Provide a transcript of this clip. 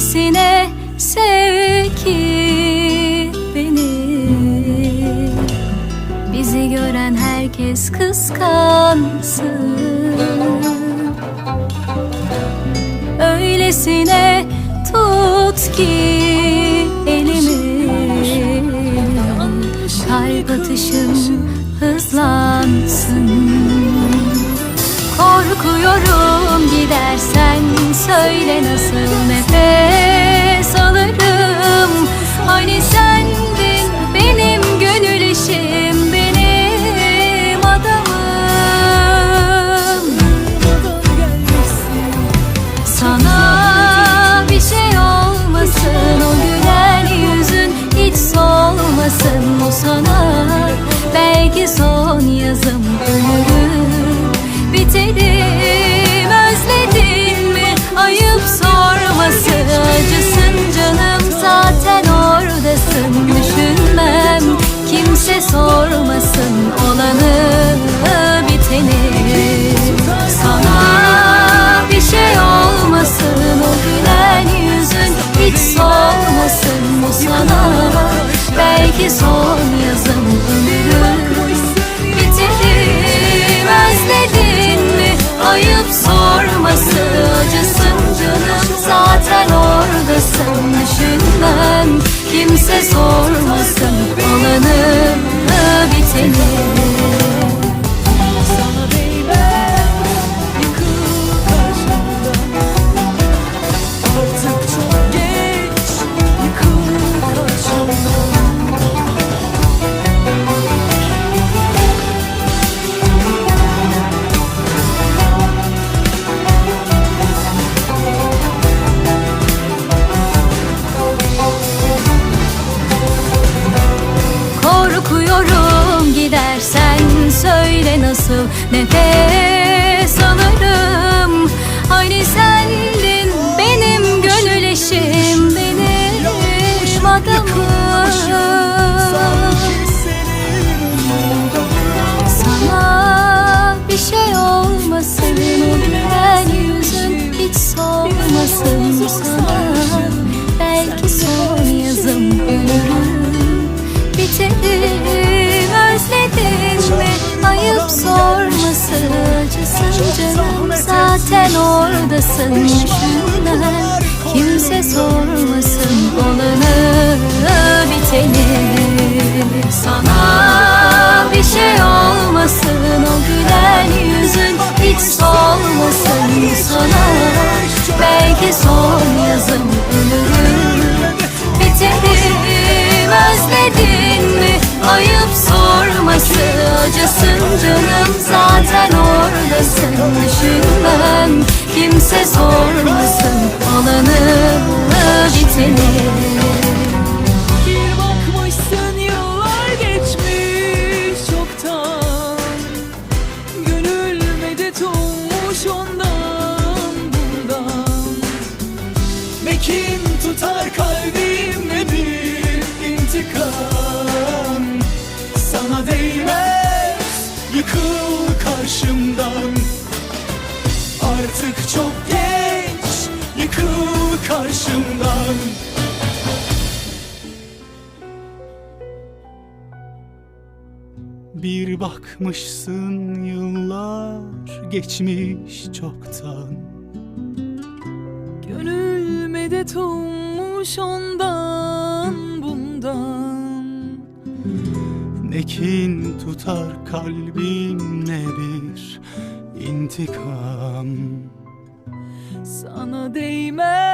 Öylesine sev ki beni. Bizi gören herkes kıskansın. Öylesine tut ki elimi. Kalp atışım hızlansın. Korkuyorum gidersen söyle nasıl nefes belki son yazım ömrüm bitirim özledin mi? Ayıp sorması acısın canım. Zaten oradasın düşünmem. Kimse sormasın nasıl nefes alırım? Hani sendin benim gönül eşim benim adamım Sana bir şey olmasın o gülen yüzün hiç solmasın sana Belki son yazım ölürüm sorması acısın canım zaten oradasın düşünmem kimse sormasın olanı Artık çok geç yıkıl karşımdan. Bir bakmışsın yıllar geçmiş çoktan. Gönül medet olmuş ondan bundan. Ne kin tutar kalbim ne bir intikam Sana değmez